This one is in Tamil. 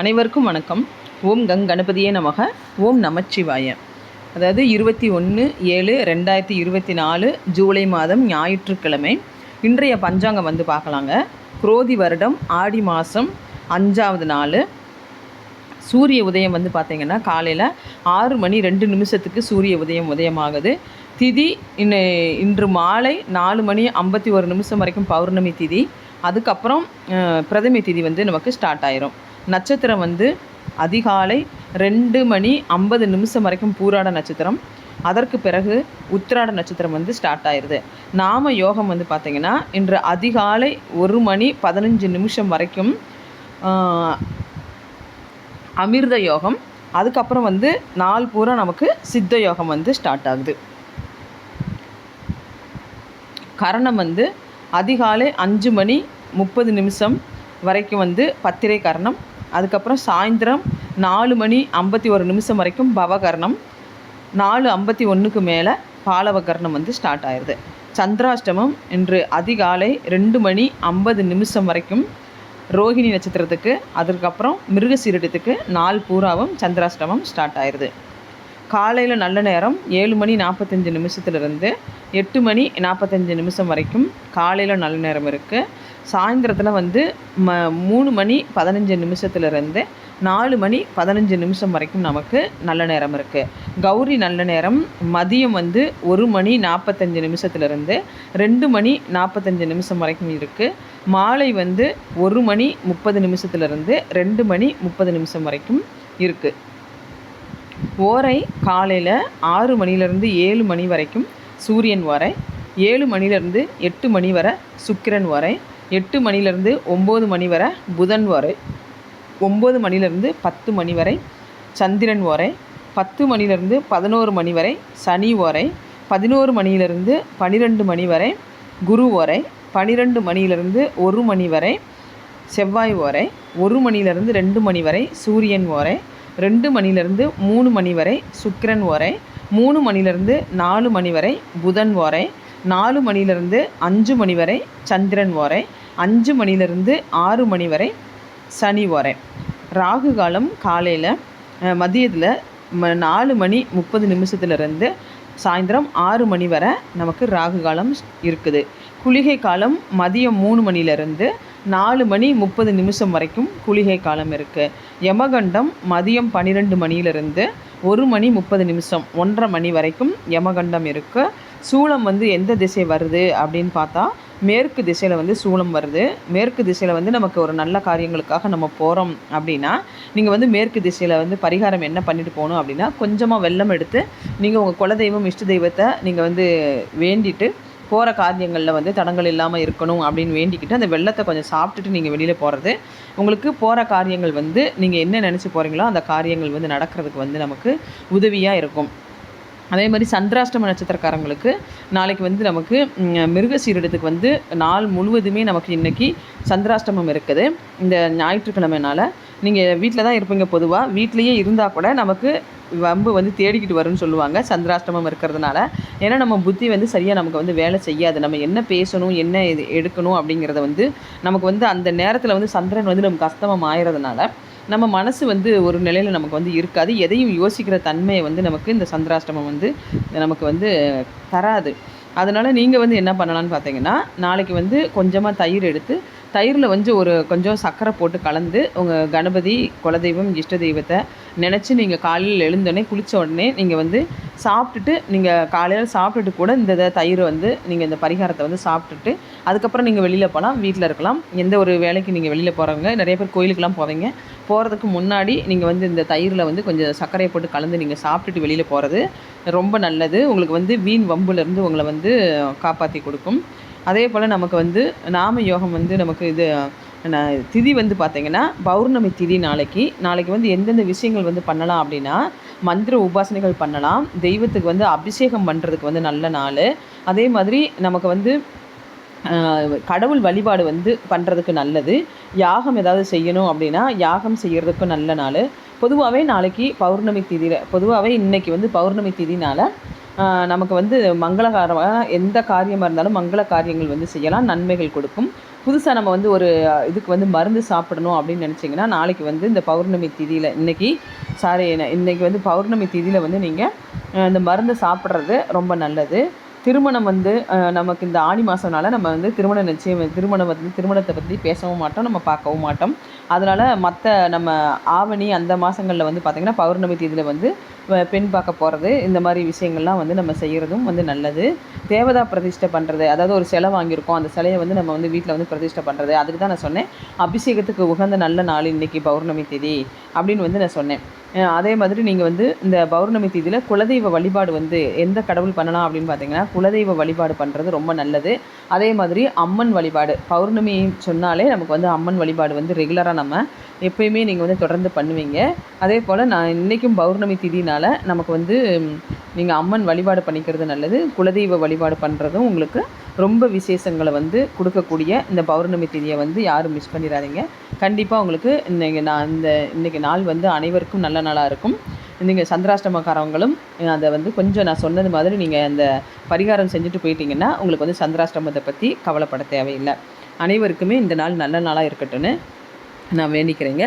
அனைவருக்கும் வணக்கம். ஓம் கங் கணபதியே நமக. ஓம் நமச்சிவாய. அதாவது இருபத்தி ஒன்று ஏழு ரெண்டாயிரத்தி இருபத்தி நாலு ஜூலை மாதம் ஞாயிற்றுக்கிழமை. இன்றைய பஞ்சாங்கம் வந்து பார்க்கலாங்க. குரோதி வருடம் ஆடி மாதம் அஞ்சாவது நாள். சூரிய உதயம் வந்து பார்த்திங்கன்னா காலையில் ஆறு மணி ரெண்டு நிமிஷத்துக்கு சூரிய உதயம் உதயமாகுது. திதி இன்னு இன்று மாலை நாலு மணி ஐம்பத்தி ஒரு நிமிஷம் வரைக்கும் பௌர்ணமி திதி. அதுக்கப்புறம் பிரதமி திதி வந்து நமக்கு ஸ்டார்ட் ஆயிரும். நட்சத்திரம் வந்து அதிகாலை ரெண்டு மணி ஐம்பது நிமிஷம் வரைக்கும் பூராட நட்சத்திரம். அதற்கு பிறகு உத்திராட நட்சத்திரம் வந்து ஸ்டார்ட் ஆயிடுது நாம யோகம் வந்து பார்த்திங்கன்னா இன்று அதிகாலை ஒரு மணி பதினஞ்சு நிமிஷம் வரைக்கும் அமிர்த யோகம். அதுக்கப்புறம் வந்து நாள் பூரா நமக்கு சித்த யோகம் வந்து ஸ்டார்ட் ஆகுது. கரணம் வந்து அதிகாலை அஞ்சு மணி முப்பது நிமிஷம் வரைக்கும் வந்து பத்திரை கரணம். அதுக்கப்புறம் சாயந்தரம் நாலு மணி ஐம்பத்தி ஒரு நிமிஷம் வரைக்கும் பவகரணம். நாலு ஐம்பத்தி ஒன்றுக்கு மேலே பாலவகர்ணம் வந்து ஸ்டார்ட் ஆயிடுது சந்திராஷ்டமம் இன்று அதிகாலை ரெண்டு மணி ஐம்பது நிமிஷம் வரைக்கும் ரோஹிணி நட்சத்திரத்துக்கு அதுக்கப்புறம் மிருகசீரடத்துக்கு நாள் பூராவும் சந்திராஷ்டமம் ஸ்டார்ட் ஆயிடுது காலையில் நல்ல நேரம் ஏழு மணி நாற்பத்தஞ்சு நிமிஷத்துலேருந்து எட்டு மணி நாற்பத்தஞ்சு நிமிஷம் வரைக்கும் காலையில் நல்ல நேரம் இருக்குது சாயந்தரத்தில் வந்து ம மூணு மணி பதினஞ்சு நிமிஷத்துலேருந்து நாலு மணி பதினஞ்சு நிமிஷம் வரைக்கும் நமக்கு நல்ல நேரம் இருக்குது கௌரி நல்ல நேரம் மதியம் வந்து ஒரு மணி நாற்பத்தஞ்சு நிமிஷத்துலேருந்து ரெண்டு மணி நாற்பத்தஞ்சு நிமிஷம் வரைக்கும் இருக்குது மாலை வந்து ஒரு மணி முப்பது நிமிஷத்துலேருந்து ரெண்டு மணி முப்பது நிமிஷம் வரைக்கும் இருக்குது ஓரை காலையில் ஆறு மணிலேருந்து ஏழு மணி வரைக்கும் சூரியன் வரை ஏழு மணிலேருந்து எட்டு மணி வரை சுக்கிரன் வரை எட்டு மணிலேருந்து ஒம்பது மணி வரை புதன் வரை ஒம்பது மணிலேருந்து பத்து மணி வரை சந்திரன் வரை பத்து மணிலேருந்து பதினோரு மணி வரை சனி வரை பதினோரு மணியிலிருந்து பன்னிரெண்டு மணி வரை குரு வரை பன்னிரெண்டு மணியிலிருந்து ஒரு மணி வரை செவ்வாய் வரை ஒரு மணியிலிருந்து ரெண்டு மணி வரை சூரியன் வரை ரெண்டு மணியிலிருந்து மூணு மணி வரை சுக்கிரன் வரை மூணு மணியிலிருந்து நாலு மணி வரை புதன் வரை நாலு மணியிலிருந்து அஞ்சு மணி வரை சந்திரன் வரை அஞ்சு மணியிலிருந்து ஆறு மணி வரை சனி வரை ராகு காலம் காலையில் மதியத்தில் ம நாலு மணி முப்பது நிமிஷத்துலேருந்து சாயந்தரம் ஆறு மணி வரை நமக்கு ராகு காலம் இருக்குது. குளிகை காலம் மதியம் மூணு மணிலேருந்து நாலு மணி முப்பது நிமிஷம் வரைக்கும் குளிகை காலம் இருக்குது யமகண்டம் மதியம் பன்னிரெண்டு மணியிலிருந்து ஒரு மணி முப்பது நிமிஷம் ஒன்றரை மணி வரைக்கும் யமகண்டம் இருக்குது சூளம் வந்து எந்த திசை வருது அப்படின்னு பார்த்தா மேற்கு திசையில் வந்து சூளம் வருது. மேற்கு திசையில் வந்து நமக்கு ஒரு நல்ல காரியங்களுக்காக நம்ம போகிறோம் அப்படின்னா நீங்கள் வந்து மேற்கு திசையில் வந்து பரிகாரம் என்ன பண்ணிட்டு போகணும் அப்படின்னா கொஞ்சமாக வெள்ளம் எடுத்து நீங்கள் உங்கள் குலதெய்வம் இஷ்ட தெய்வத்தை நீங்கள் வந்து வேண்டிட்டு போகிற காரியங்களில் வந்து தடங்கள் இல்லாமல் இருக்கணும் அப்படின்னு வேண்டிக்கிட்டு அந்த வெள்ளத்தை கொஞ்சம் சாப்பிட்டுட்டு நீங்கள் வெளியில் போகிறது உங்களுக்கு போகிற காரியங்கள் வந்து நீங்கள் என்ன நினச்சி போகிறீங்களோ அந்த காரியங்கள் வந்து நடக்கிறதுக்கு வந்து நமக்கு உதவியாக இருக்கும். அதே மாதிரி சந்திராஷ்டம நட்சத்திரக்காரங்களுக்கு நாளைக்கு வந்து நமக்கு மிருக சீரிடத்துக்கு வந்து நாள் முழுவதுமே நமக்கு இன்றைக்கி சந்திராஷ்டமம் இருக்குது. இந்த ஞாயிற்றுக்கிழமைனால நீங்கள் வீட்டில் தான் இருப்பீங்க பொதுவாக வீட்லேயே இருந்தால் கூட நமக்கு வம்பு வந்து தேடிக்கிட்டு வரும்னு சொல்லுவாங்க சந்திராஷ்டமம் இருக்கிறதுனால. ஏன்னா நம்ம புத்தி வந்து சரியாக நமக்கு வந்து வேலை செய்யாது. நம்ம என்ன பேசணும் என்ன இது எடுக்கணும் அப்படிங்கிறத வந்து நமக்கு வந்து அந்த நேரத்தில் வந்து சந்திரன் வந்து நமக்கு அஸ்தமம் ஆயிறதுனால நம்ம மனசு வந்து ஒரு நிலையில் நமக்கு வந்து இருக்காது. எதையும் யோசிக்கிற தன்மையை வந்து நமக்கு இந்த சந்திராஷ்டமம் வந்து நமக்கு வந்து தராது. அதனால் நீங்கள் வந்து என்ன பண்ணலான்னு பார்த்தீங்கன்னா நாளைக்கு வந்து கொஞ்சமாக தயிர் எடுத்து தயிரில் வந்து ஒரு கொஞ்சம் சர்க்கரை போட்டு கலந்து உங்கள் கணபதி குலதெய்வம் இஷ்ட தெய்வத்தை நினச்சி நீங்கள் காலையில் எழுந்தோடனே குளித்த உடனே நீங்கள் வந்து சாப்பிட்டுட்டு நீங்கள் காலையில் சாப்பிட்டுட்டு கூட இந்த இதை தயிர் வந்து நீங்கள் இந்த பரிகாரத்தை வந்து சாப்பிட்டுட்டு அதுக்கப்புறம் நீங்கள் வெளியில் போகலாம் வீட்டில் இருக்கலாம். எந்த ஒரு வேலைக்கு நீங்கள் வெளியில் போகிறவங்க நிறைய பேர் கோயிலுக்கெல்லாம் போவீங்க. போகிறதுக்கு முன்னாடி நீங்கள் வந்து இந்த தயிரில் வந்து கொஞ்சம் சர்க்கரையை போட்டு கலந்து நீங்கள் சாப்பிட்டுட்டு வெளியில் போகிறது ரொம்ப நல்லது. உங்களுக்கு வந்து வீண் வம்புலேருந்து உங்களை வந்து காப்பாற்றி கொடுக்கும். அதே போல் நமக்கு வந்து நாம யோகம் வந்து நமக்கு இது ந- திதி வந்து பார்த்திங்கன்னா பௌர்ணமி திதி நாளைக்கு. நாளைக்கு வந்து எந்தெந்த விஷயங்கள் வந்து பண்ணலாம் அப்படின்னா மந்திர உபாசனைகள் பண்ணலாம். தெய்வத்துக்கு வந்து அபிஷேகம் பண்ணுறதுக்கு வந்து நல்ல நாள். அதே மாதிரி நமக்கு வந்து கடவுள் வழிபாடு வந்து பண்ணுறதுக்கு நல்லது. யாகம் ஏதாவது செய்யணும் அப்படின்னா யாகம் செய்கிறதுக்கும் நல்ல நாள். பொதுவாகவே நாளைக்கு பௌர்ணமி திதியில் பொதுவாகவே இன்றைக்கி வந்து பௌர்ணமி திதினால் நமக்கு வந்து மங்களகாரமாக எந்த காரியமாக இருந்தாலும் மங்கள காரியங்கள் வந்து செய்யலாம் நன்மைகள் கொடுக்கும். புதுசாக நம்ம வந்து ஒரு இதுக்கு வந்து மருந்து சாப்பிடணும் அப்படின்னு நினச்சிங்கன்னா நாளைக்கு வந்து இந்த பௌர்ணமி திதியில் இன்றைக்கி சாரி இன்றைக்கி வந்து பௌர்ணமி திதியில் வந்து நீங்கள் இந்த மருந்தை சாப்பிட்றது ரொம்ப நல்லது. திருமணம் வந்து நமக்கு இந்த ஆடி மாதம்னால நம்ம வந்து திருமண நிச்சயம் திருமணம் வந்து திருமணத்தை பற்றி பேசவும் மாட்டோம் நம்ம பார்க்கவும் மாட்டோம். அதனால் மற்ற நம்ம ஆவணி அந்த மாதங்களில் வந்து பார்த்திங்கன்னா பௌர்ணமி தேதியில் வந்து பெண் பார்க்க போகிறது இந்த மாதிரி விஷயங்கள்லாம் வந்து நம்ம செய்கிறதும் வந்து நல்லது. தேவதா பிரதிஷ்டை பண்ணுறது அதாவது ஒரு சிலை வாங்கியிருக்கோம் அந்த சிலையை வந்து நம்ம வந்து வீட்டில் வந்து பிரதிஷ்டை பண்ணுறது அதுக்கு தான் நான் சொன்னேன் அபிஷேகத்துக்கு உகந்த நல்ல நாள் இன்றைக்கி பௌர்ணமி திதி அப்படின்னு வந்து நான் சொன்னேன். அதே மாதிரி நீங்கள் வந்து இந்த பௌர்ணமி தேதியில் குலதெய்வ வழிபாடு வந்து எந்த கடவுள் பண்ணலாம் அப்படின்னு பார்த்தீங்கன்னா குலதெய்வ வழிபாடு பண்ணுறது ரொம்ப நல்லது. அதே மாதிரி அம்மன் வழிபாடு பௌர்ணமி சொன்னாலே நமக்கு வந்து அம்மன் வழிபாடு வந்து ரெகுலராக நம்ம எப்பயுமே நீங்கள் வந்து தொடர்ந்து பண்ணுவீங்க. அதே போல் நான் இன்றைக்கும் பௌர்ணமி திதி திதினால நமக்கு வந்து நீங்கள் அம்மன் வழிபாடு பண்ணிக்கிறது நல்லது குலதெய்வ வழிபாடு பண்ணுறதும் உங்களுக்கு ரொம்ப விசேஷங்களை வந்து கொடுக்கக்கூடிய இந்த பௌர்ணமி திதியை வந்து யாரும் மிஸ் பண்ணிடாதீங்க கண்டிப்பாக உங்களுக்கு இன்றைக்கி நான் இந்த இன்றைக்கி நாள் வந்து அனைவருக்கும் நல்ல நாளாக இருக்கும். நீங்கள் சந்திராஷ்டமக்காரவங்களும் அதை வந்து கொஞ்சம் நான் சொன்னது மாதிரி நீங்கள் அந்த பரிகாரம் செஞ்சுட்டு போயிட்டீங்கன்னா உங்களுக்கு வந்து சந்திராஷ்டமத்தை பற்றி கவலைப்பட தேவையில்லை. அனைவருக்குமே இந்த நாள் நல்ல நாளாக இருக்கட்டும்னு நான் வேண்டிக்கிறேங்க.